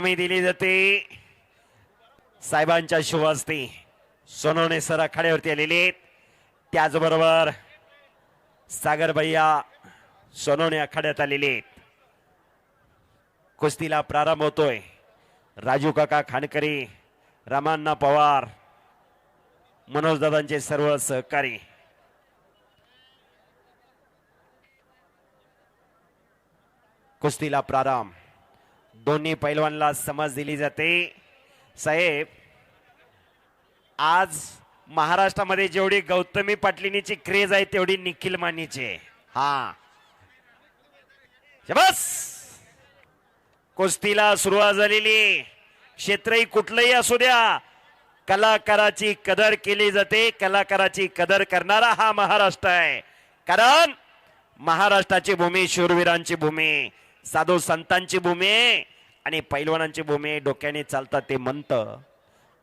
सलामी दिली जाते साहेबांच्या शुभ सोनवणे सर आखाड्यावरती आलेले आहेत. त्याचबरोबर सागर भैया सोनवणे आखाड्यात आलेले आहेत. कुस्तीला प्रारंभ होतोय राजू काका खानकरी रामांना पवार मनोज दादांचे सर्व सहकारी कुस्तीला प्रारंभ दोन्ही पैलवानला समज दिली जाते. साहेब आज महाराष्ट्रामध्ये जेवढी गौतमी पाटलिनीची क्रेज आहे तेवढी निखिल मानीची हा. बस कुस्तीला सुरुवात झालेली क्षेत्रही कुठलंही असू द्या कलाकाराची कदर केली जाते. कलाकाराची कदर करणारा हा महाराष्ट्र आहे. कारण महाराष्ट्राची भूमी शूरवीरांची भूमी. साधू संतांची भूमी आहे आणि पैलवानांची भूमी आहे. डोक्याने चालतात ते मंत.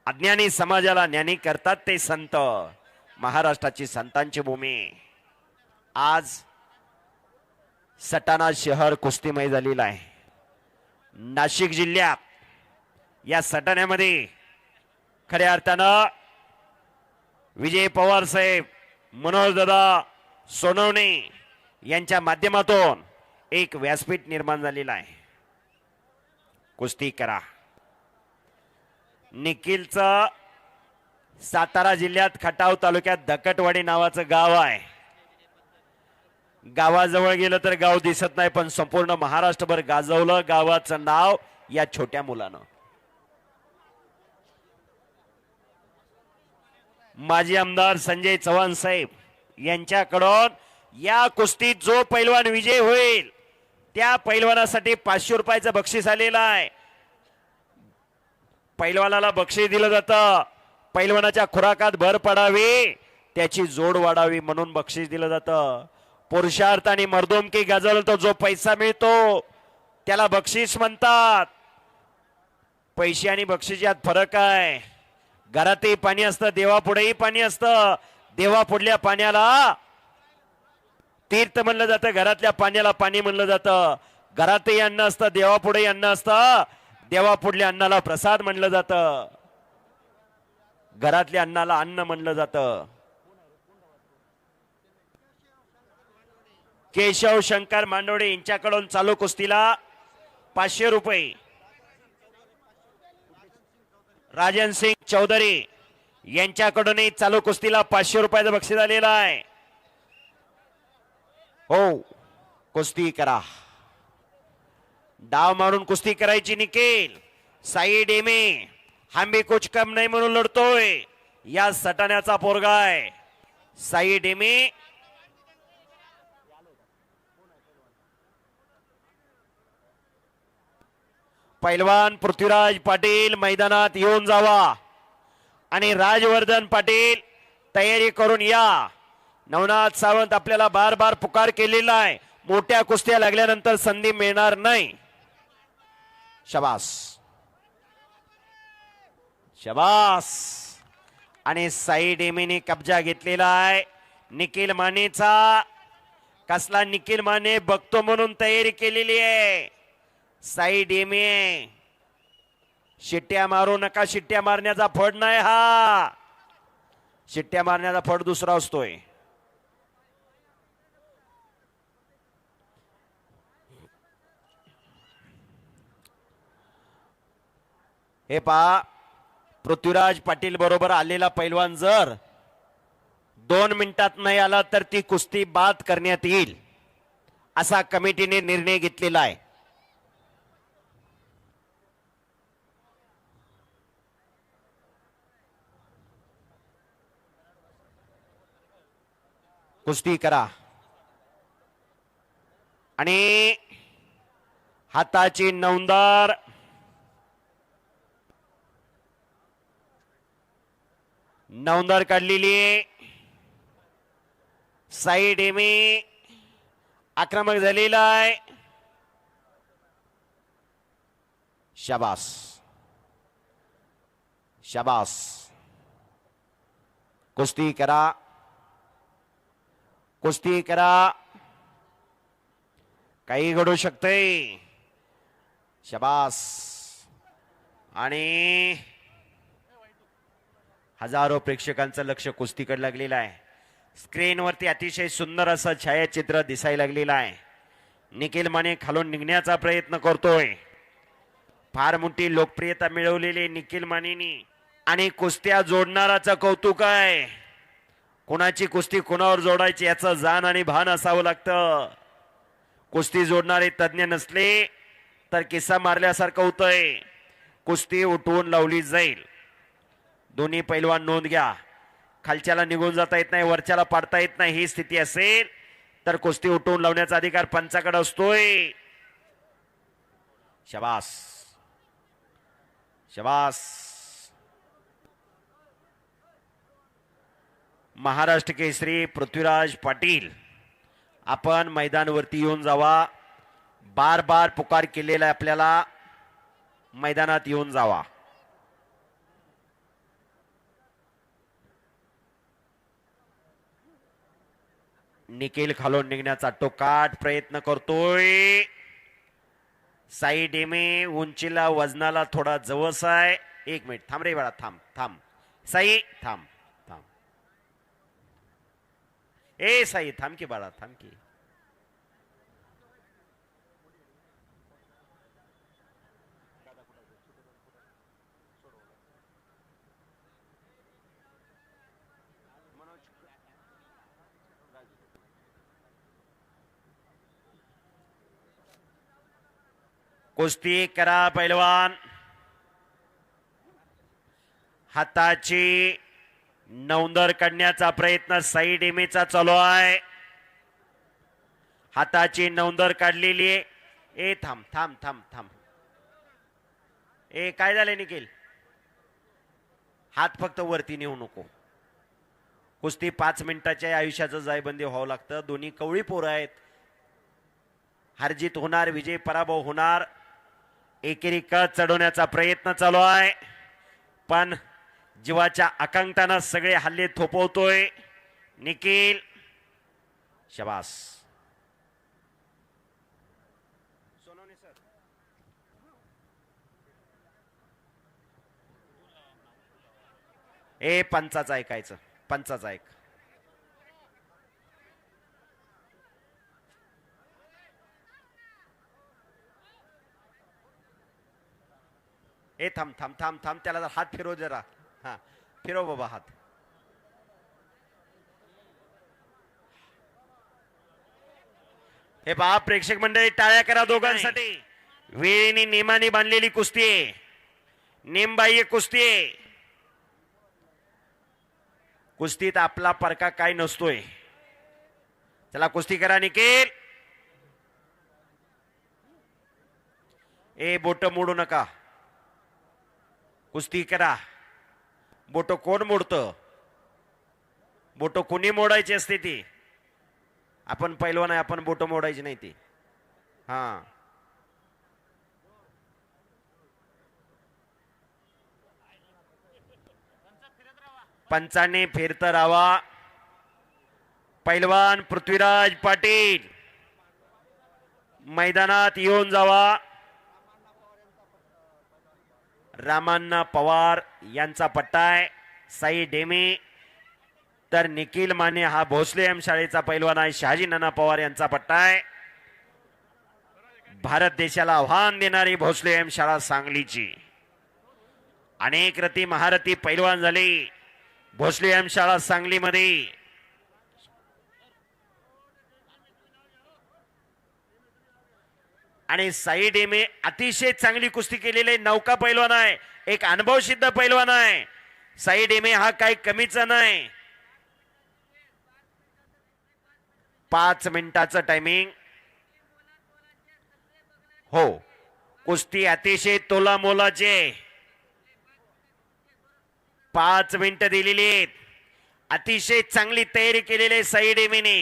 अज्ञानी समाजाला ज्ञानी करतात ते संत. महाराष्ट्राची संतांची भूमी. आज सटाणा शहर कुस्तीमय झालेला आहे. नाशिक जिल्ह्यात या सटाण्यामध्ये खऱ्या अर्थानं विजय पवार साहेब मनोज दादा सोनवणे यांच्या माध्यमातून एक व्यासपीठ निर्माण झालेला आहे. कुस्ती करा. निखिलचं सातारा जिल्ह्यात खटाव तालुक्यात धकटवाडी नावाचं गाव आहे. गावाजवळ गेलं तर गाव दिसत नाही पण संपूर्ण महाराष्ट्रभर गाजवलं गावाचं नाव या छोट्या मुलानं. माजी आमदार संजय चव्हाण साहेब यांच्याकडून या कुस्तीत जो पैलवान विजय होईल त्या पैलवानासाठी पाचशे रुपयाचं बक्षीस आलेलं आहे. पैलवानाला बक्षीस दिलं जातं. पैलवानाच्या खुराकात भर पडावी त्याची जोड वाढावी म्हणून बक्षीस दिलं जातं. पुरुषार्थ आणि मर्दोमकी गाजवलं तो जो पैसा मिळतो त्याला बक्षीस म्हणतात. पैसे आणि बक्षीस यात फरक आहे. घरातही पाणी असतं देवापुढेही पाणी असतं. देवापुढल्या पाण्याला तीर्थ म्हणलं जातं घरातल्या पाण्याला पाणी म्हणलं जातं. घरातही अन्न असतं देवापुढेही अन्न असतं. देवापुढल्या अन्नाला प्रसाद म्हणलं जातं. घरातल्या अन्नाला अन्न म्हणलं जातं. केशव शंकर मांडोडे यांच्याकडून चालू कुस्तीला पाचशे रुपये. राजन सिंग चौधरी यांच्याकडूनही चालू कुस्तीला पाचशे रुपयाचं बक्षीस आलेलं आहे. हो कुस्ती करा. डाव मारून कुस्ती करायची निकेल. साई डेमे हांबी कुछ कम नाही म्हणून लढतोय. या सटाण्याचा पोरगा आहे. साई डेमे पैलवान पृथ्वीराज पाटील मैदानात येऊन जावा. आणि राजवर्धन पाटील तयारी करून या. नवनाथ सावंत आपल्याला बार बार पुकार केलेला आहे. मोठ्या कुस्त्या लागल्यानंतर संधी मिळणार नाही. शबास. शबास. आणि साई डेमीने कब्जा घेतलेला आहे. निखिल मानेचा. कसला निखिल माने बघतो म्हणून तयारी केलेली आहे. साई डेमी शिट्ट्या मारू नका. शिट्ट्या मारण्याचा फड नाही हा. शिट्ट्या मारण्याचा फड दुसरा असतोय. हे पहा पृथ्वीराज पाटील बरोबर आलेला पैलवान जर दोन मिनिटात नाही आला तर ती कुस्ती बाद करण्यात येईल असा कमिटीने निर्णय घेतलेला आहे. कुस्ती करा. आणि हाताची नौंदार नौंदार काढलेली आहे. साईड एमी आक्रमक झालेला आहे. शाबास. शाबास. कुस्ती करा. कुस्ती करा. काही घडू शकते शबास. आणि हजारो प्रेक्षकांचं लक्ष कुस्तीकडे लागलेलं आहे. स्क्रीनवरती अतिशय सुंदर असं छायाचित्र दिसायला लागलेलं आहे. निखिल माने खालून निघण्याचा प्रयत्न करतोय. फार मोठी लोकप्रियता मिळवलेली निखिल मानेनी. आणि कुस्त्या जोडणाराचं कौतुक आहे. कोणाची कुस्ती कोणावर जोडायची याचं जाण आणि भान असावं लागतं. कुस्ती जोडणारे तज्ज्ञ नसले तर किस्सा मारल्यासारखं होतंय. कुस्ती उठवून लावली जाईल. दोन्ही पैलवान नोंद घ्या. खालच्याला निघून जाता येत नाही वरच्याला पाडता येत नाही ही स्थिती असेल तर कुस्ती उठवून लावण्याचा अधिकार पंचाकडे असतोय. शबास. शबास. महाराष्ट्र केसरी पृथ्वीराज पाटील आपण मैदानवरती येऊन जावा. बार बार पुकार केलेला आपल्याला. मैदानात येऊन जावा. निखिल खालून निघण्याचा टोकाट प्रयत्न करतोय. साई डेमे उंचीला वजनाला थोडा जवस आहे. एक मिनिट थांब रे बाळा थांब थांब. साई थांब थांब. ए साई थांब की बाळा थांब की. कुस्ती करा पैलवान. हाताची नौंदर काढण्याचा प्रयत्न साई डेमेचा चालू आहे. हाताची नौंदर काढलेली आहे. ए थांब थांब थांब थांब. ए काय झालंय निखिल? हात फक्त वरती नेऊ नको. कुस्ती पाच मिनिटाच्या आयुष्याचं जायबंदी व्हावं लागतं. दोन्ही कवळी पोरं आहेत. हरजित होणार विजय पराभव होणार. एकेरी कळ चढवण्याचा प्रयत्न चालू आहे. पण जीवाच्या आकांक्षानं सगळे हल्ले थोपवतोय. निखिल शबास. ए पंचाचं ऐकायचं पंचाचं ऐक. ए थांब थांब थांब थांब त्याला जरा हात फिरव जरा. हा फिरव बाबा हात. हे पहा प्रेक्षक मंडळी टाळ्या करा दोघांसाठी. वेळेने नेमाने बांधलेली कुस्ती आहे. नेमबाह्य कुस्ती आहे. कुस्तीत आपला परका काय नसतोय. चला कुस्ती करा निकेल ए बोट मोडू नका. कुस्ती करा. बोट कोण मोडतं? बोट कुणी मोडायची असते ती? आपण पैलवान आहे आपण बोट मोडायची नाही ती. हा. पंचाने फिरत राहावा. पैलवान पृथ्वीराज पाटील. मैदानात येऊन जावा. रामांना पवार यांचा पट्टा आहे. साई डेमे. तर निखिल माने हा भोसले एम शाळेचा पैलवान आहे. शहाजी नाना पवार यांचा पट्टा आहे. भारत देशाला आव्हान देणारी भोसले एम शाळा सांगलीची. अनेक रती महारथी पैलवान झाली. भोसले एम शाळा सांगलीमध्ये आणि साई डेमे अतिशय चांगली कुस्ती केलेली आहे. नौका पैलवान आहे. एक अनुभव सिद्ध पैलवान आहे. साई डेमे हा काही कमीचा नाही. पाच मिनिटाचं टायमिंग हो. कुस्ती अतिशय तोला मोलाचे पाच मिनिटं दिलेली आहेत. अतिशय चांगली तयारी केलेली आहे साई डेमेने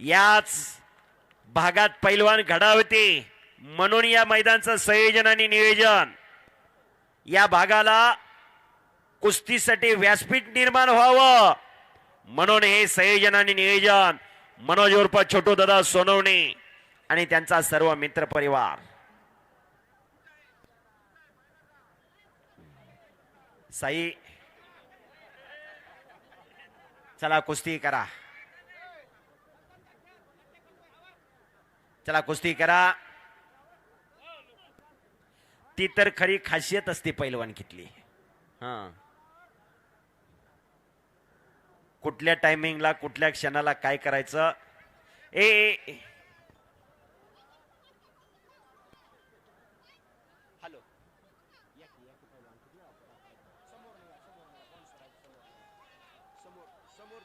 याच भागात पैलवान घडावते. म्हणून या मैदानचं संयोजन आणि नियोजन. या भागाला कुस्तीसाठी व्यासपीठ निर्माण व्हावं. म्हणून हे संयोजन आणि नियोजन मनोज उर्फ छोटू दादा सोनवणे आणि त्यांचा सर्व मित्र परिवार. साई चला कुस्ती करा. चला कुस्ती करा. ती तर खरी खासियत असते पैलवानकीतली हा. कुठल्या टायमिंगला कुठल्या क्षणाला काय करायचं? ए ए, ए. समोर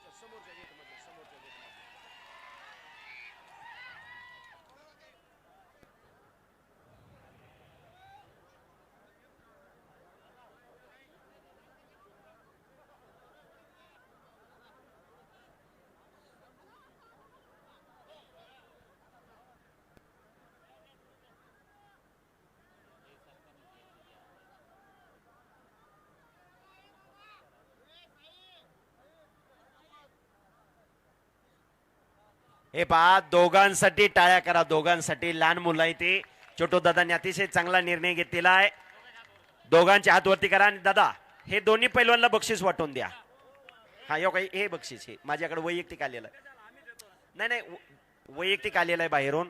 हे पहा दोघांसाठी टाळ्या करा दोघांसाठी लहान मुलं आहे ते. छोटो दादांनी अतिशय चांगला निर्णय घेतलेला आहे. दोघांच्या हातवरती करा आणि दादा हे दोन्ही पैलवानला बक्षीस वाटून द्या. हा यो काही हे बक्षीस हे माझ्याकडे वैयक्तिक आलेलं. आहे नाही नाही वैयक्तिक आलेलं आहे बाहेरून.